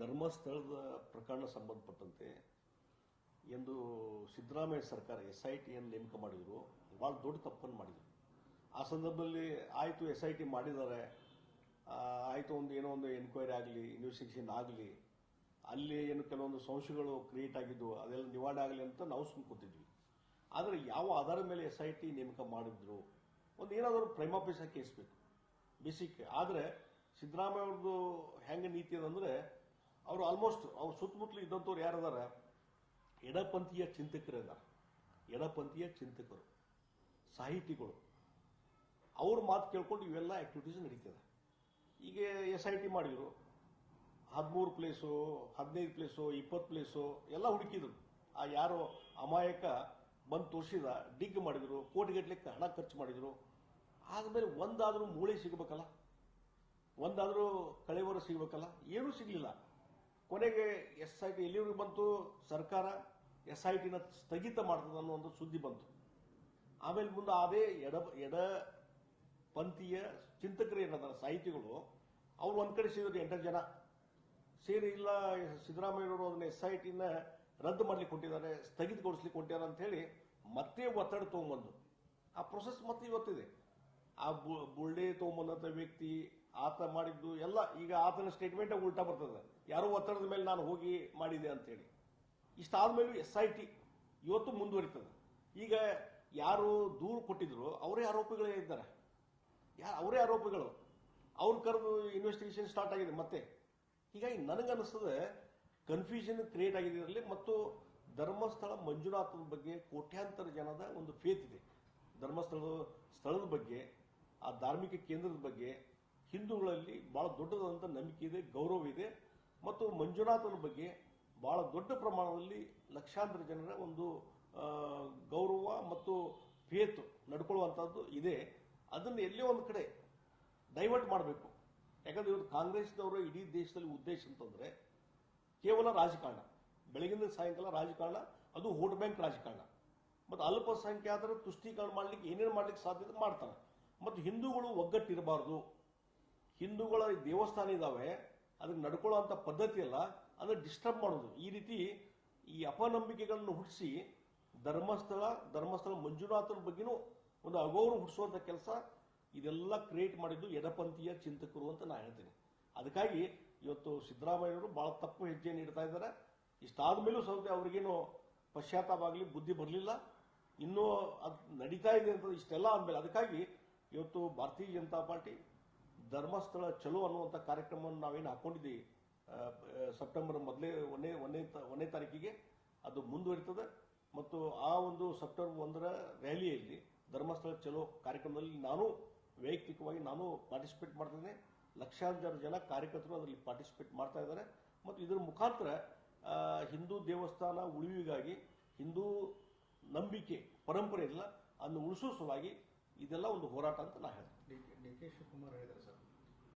ಧರ್ಮಸ್ಥಳದ ಪ್ರಕರಣ ಸಂಬಂಧಪಟ್ಟಂತೆ ಎಂದು ಸಿದ್ದರಾಮಯ್ಯ ಸರ್ಕಾರ ಎಸ್ ಐ ಟಿಯನ್ನು ನೇಮಕ ಮಾಡಿದ್ರು. ಭಾಳ ದೊಡ್ಡ ತಪ್ಪನ್ನು ಮಾಡಿದರು. ಆ ಸಂದರ್ಭದಲ್ಲಿ ಆಯಿತು ಎಸ್ ಐ ಟಿ ಮಾಡಿದ್ದಾರೆ ಆಯಿತು, ಒಂದು ಏನೋ ಒಂದು ಎನ್ಕ್ವೈರಿ ಆಗಲಿ ಇನ್ವೆಸ್ಟಿಗೇಷನ್ ಆಗಲಿ, ಅಲ್ಲಿ ಏನು ಕೆಲವೊಂದು ಸಂಶಯಗಳು ಕ್ರಿಯೇಟ್ ಆಗಿದ್ದು, ಅದೆಲ್ಲ ನಿವಾರಣೆ ಆಗಲಿ ಅಂತ ನಾವು ಸುಮ್ಮನೆ ಆದರೆ ಯಾವ ಆಧಾರದ ಮೇಲೆ ಎಸ್ ಐ ಟಿ ನೇಮಕ ಮಾಡಿದ್ರು? ಒಂದು ಏನಾದರೂ ಪ್ರೈಮಾಪೇಶ ಕೇಸ್ ಬೇಕು. ಬೇಸಿಕ್ ಆದರೆ ಸಿದ್ದರಾಮಯ್ಯ ಅವ್ರದ್ದು ಹೆಂಗೆ ನೀತಿ ಅದಂದ್ರೆ ಅವರು ಆಲ್ಮೋಸ್ಟ್ ಅವ್ರ ಸುತ್ತಮುತ್ತಲು ಇದ್ದಂಥವ್ರು ಯಾರದಾರ? ಎಡಪಂಥೀಯ ಚಿಂತಕರು ಇದ್ದಾರೆ ಎಡಪಂಥೀಯ ಚಿಂತಕರು, ಸಾಹಿತಿಗಳು. ಅವ್ರ ಮಾತು ಕೇಳ್ಕೊಂಡು ಇವೆಲ್ಲ ಆಕ್ಟಿವಿಟೀಸ್ ನಡೀತದೆ. ಈಗ ಎಸ್ ಐ ಟಿ ಮಾಡಿದ್ರು. ಹದಿಮೂರು ಪ್ಲೇಸು ಹದಿನೈದು ಪ್ಲೇಸು ಇಪ್ಪತ್ತು ಪ್ಲೇಸು ಎಲ್ಲ ಹುಡುಕಿದ್ರು. ಆ ಯಾರೋ ಅಮಾಯಕ ಬಂದು ತೋರಿಸಿದ, ಡಿಗ್ ಮಾಡಿದ್ರು ಕೋಟಿಗಟ್ಟಲೆ ಹಣ ಖರ್ಚು ಮಾಡಿದ್ರು. ಆದ್ಮೇಲೆ ಒಂದಾದರೂ ಮೂಳೆ ಸಿಗಬೇಕಲ್ಲ? ಒಂದಾದ್ರೂ ಕಳೆವರ ಸಿಗಬೇಕಲ್ಲ? ಏನೂ ಸಿಗಲಿಲ್ಲ. ಕೊನೆಗೆ ಎಸ್ ಐ ಟಿ ಎಲ್ಲಿವರೆಗೆ ಬಂತು? ಸರ್ಕಾರ ಎಸ್ ಐ ಟಿನ ಸ್ಥಗಿತ ಮಾಡ್ತದೆ ಅನ್ನೋ ಒಂದು ಸುದ್ದಿ ಬಂತು. ಆಮೇಲೆ ಮುಂದೆ ಅದೇ ಎಡ ಎಡ ಪಂಥೀಯ ಚಿಂತಕರು ಏನದಾರ ಸಾಹಿತಿಗಳು, ಅವ್ರು ಒಂದು ಕಡೆ ಸೇರಿದ್ರು ಎಂಟು ಜನ. ಸೇರಿ ಇಲ್ಲ ಸಿದ್ದರಾಮಯ್ಯವರು ಅದನ್ನ ಎಸ್ ಐ ಟಿನ ರದ್ದು ಮಾಡ್ಲಿಕ್ಕೆ ಕೊಟ್ಟಿದ್ದಾರೆ, ಸ್ಥಗಿತಗೊಳಿಸ್ಲಿಕ್ಕೆ ಕೊಟ್ಟಿದ್ದಾರೆ ಅಂತ ಹೇಳಿ ಮತ್ತೆ ಒತ್ತಡ ತೊಗೊಂಬಂದು ಆ ಪ್ರೊಸೆಸ್ ಮತ್ತೆ ಇವತ್ತಿದೆ. ಆ ಬುಳ್ಳೆ ಬುಲ್ಡೆ ತಗೊಂಬಂದಂತ ವ್ಯಕ್ತಿ ಆತ ಮಾಡಿದ್ದು ಎಲ್ಲ, ಈಗ ಆತನ ಸ್ಟೇಟ್ಮೆಂಟ್ ಉಲ್ಟಾ ಬರ್ತದೆ. ಯಾರೋ ಒತ್ತಡದ ಮೇಲೆ ನಾನು ಹೋಗಿ ಮಾಡಿದೆ ಅಂತ ಹೇಳಿ ಇಷ್ಟಾದ್ಮೇಲೂ ಎಸ್ ಐ ಟಿ ಇವತ್ತು ಮುಂದುವರಿತದೆ. ಈಗ ಯಾರು ದೂರು ಕೊಟ್ಟಿದ್ರು, ಅವರೇ ಆರೋಪಿಗಳೇ ಇದ್ದಾರೆ. ಯಾರು, ಅವರೇ ಆರೋಪಿಗಳು. ಅವ್ರು ಕರೆದು ಇನ್ವೆಸ್ಟಿಗೇಷನ್ ಸ್ಟಾರ್ಟ್ ಆಗಿದೆ ಮತ್ತೆ. ಹೀಗಾಗಿ ನನಗನ್ನಿಸ್ತದೆ ಕನ್ಫ್ಯೂಷನ್ ಕ್ರಿಯೇಟ್ ಆಗಿದೆ ಇದರಲ್ಲಿ ಮತ್ತು ಧರ್ಮಸ್ಥಳ ಮಂಜುನಾಥದ ಬಗ್ಗೆ ಕೋಟ್ಯಾಂತರ ಜನದ ಒಂದು ಫೇತ್ ಇದೆ. ಧರ್ಮಸ್ಥಳದ, ಸ್ಥಳದ ಬಗ್ಗೆ, ಆ ಧಾರ್ಮಿಕ ಕೇಂದ್ರದ ಬಗ್ಗೆ ಹಿಂದೂಗಳಲ್ಲಿ ಬಹಳ ದೊಡ್ಡದಾದಂಥ ನಂಬಿಕೆ ಇದೆ, ಗೌರವ ಇದೆ. ಮತ್ತು ಮಂಜುನಾಥನ ಬಗ್ಗೆ ಬಹಳ ದೊಡ್ಡ ಪ್ರಮಾಣದಲ್ಲಿ ಲಕ್ಷಾಂತರ ಜನರ ಒಂದು ಗೌರವ ಮತ್ತು ಫೇತ್ ನಡ್ಕೊಳ್ಳುವಂಥದ್ದು ಇದೆ. ಅದನ್ನು ಎಲ್ಲೇ ಒಂದು ಕಡೆ ಡೈವರ್ಟ್ ಮಾಡಬೇಕು. ಯಾಕಂದ್ರೆ ಇವತ್ತು ಕಾಂಗ್ರೆಸ್ನವರ ಇಡೀ ದೇಶದಲ್ಲಿ ಉದ್ದೇಶ ಅಂತಂದ್ರೆ ಕೇವಲ ರಾಜಕಾರಣ. ಬೆಳಗಿನ ಸಾಯಂಕಾಲ ರಾಜಕಾರಣ, ಅದು ವೋಟ್ ಬ್ಯಾಂಕ್ ರಾಜಕಾರಣ. ಮತ್ತು ಅಲ್ಪಸಂಖ್ಯಾತರ ತುಷ್ಟೀಕರಣ ಮಾಡ್ಲಿಕ್ಕೆ ಏನೇನು ಮಾಡ್ಲಿಕ್ಕೆ ಸಾಧ್ಯತೆ ಮಾಡ್ತಾರೆ. ಮತ್ತು ಹಿಂದೂಗಳು ಒಗ್ಗಟ್ಟಿರಬಾರ್ದು. ಹಿಂದೂಗಳ ದೇವಸ್ಥಾನ ಇದ್ದಾವೆ ಅದಕ್ಕೆ ನಡ್ಕೊಳ್ಳುವಂತ ಪದ್ಧತಿ ಅಲ್ಲ, ಅದನ್ನ ಡಿಸ್ಟರ್ಬ್ ಮಾಡೋದು. ಈ ರೀತಿ ಈ ಅಪನಂಬಿಕೆಗಳನ್ನು ಹುಟ್ಟಿಸಿ ಧರ್ಮಸ್ಥಳ ಧರ್ಮಸ್ಥಳ ಮಂಜುನಾಥನ ಬಗ್ಗೆನೂ ಒಂದು ಅಗೌರವ ಹುಟ್ಟಿಸುವಂಥ ಕೆಲಸ ಇದೆಲ್ಲ ಕ್ರಿಯೇಟ್ ಮಾಡಿದ್ದು ಎಡಪಂಥೀಯ ಚಿಂತಕರು ಅಂತ ನಾನು ಹೇಳ್ತೀನಿ. ಅದಕ್ಕಾಗಿ ಇವತ್ತು ಸಿದ್ದರಾಮಯ್ಯವರು ಬಹಳ ತಪ್ಪು ಹೆಜ್ಜೆ ನೀಡ್ತಾ ಇದ್ದಾರೆ. ಇಷ್ಟಾದ ಮೇಲೂ ಸೌದೆ ಅವರಿಗೇನು ಪಶ್ಚಾತ್ತಾಪ ಆಗಲಿ, ಬುದ್ಧಿ ಬರಲಿಲ್ಲ. ಇನ್ನೂ ಅದು ನಡೀತಾ ಇದೆ ಅಂತ ಇಷ್ಟೆಲ್ಲ ಅಂದಮೇಲೆ ಅದಕ್ಕಾಗಿ ಇವತ್ತು ಭಾರತೀಯ ಜನತಾ ಪಾರ್ಟಿ ಧರ್ಮಸ್ಥಳ ಚಲೋ ಅನ್ನುವಂಥ ಕಾರ್ಯಕ್ರಮವನ್ನು ನಾವೇನು ಆ, ಸೆಪ್ಟೆಂಬರ್ ಮೊದಲೇ ಒಂದೇ ಒಂದೇ ಒಂದೇ ತಾರೀಕಿಗೆ ಅದು ಮುಂದುವರಿತದೆ. ಮತ್ತು ಆ ಒಂದು ಸೆಪ್ಟೆಂಬರ್ ಒಂದರ ರ್ಯಾಲಿಯಲ್ಲಿ ಧರ್ಮಸ್ಥಳ ಚಲೋ ಕಾರ್ಯಕ್ರಮದಲ್ಲಿ ನಾನು ವೈಯಕ್ತಿಕವಾಗಿ ನಾನು ಪಾರ್ಟಿಸಿಪೇಟ್ ಮಾಡ್ತೇನೆ ಲಕ್ಷಾಂತರ ಜನ ಕಾರ್ಯಕರ್ತರು ಅದರಲ್ಲಿ ಪಾರ್ಟಿಸಿಪೇಟ್ ಮಾಡ್ತಾ ಇದ್ದಾರೆ. ಮತ್ತು ಇದರ ಮುಖಾಂತರ ಹಿಂದೂ ದೇವಸ್ಥಾನ ಉಳಿವಿಗಾಗಿ ಹಿಂದೂ ನಂಬಿಕೆ ಪರಂಪರೆ ಇಲ್ಲ ಅದನ್ನು ಉಳಿಸೋ ಸಲುವಾಗಿ ಇದೆಲ್ಲ ಒಂದು ಹೋರಾಟ ಅಂತ ನಾ ಹೇಳ್ತೀನಿ. ಡಿ ಕೆ ಶಿವಕುಮಾರ್ ಹೇಳಿದ್ದಾರೆ ಸರ್.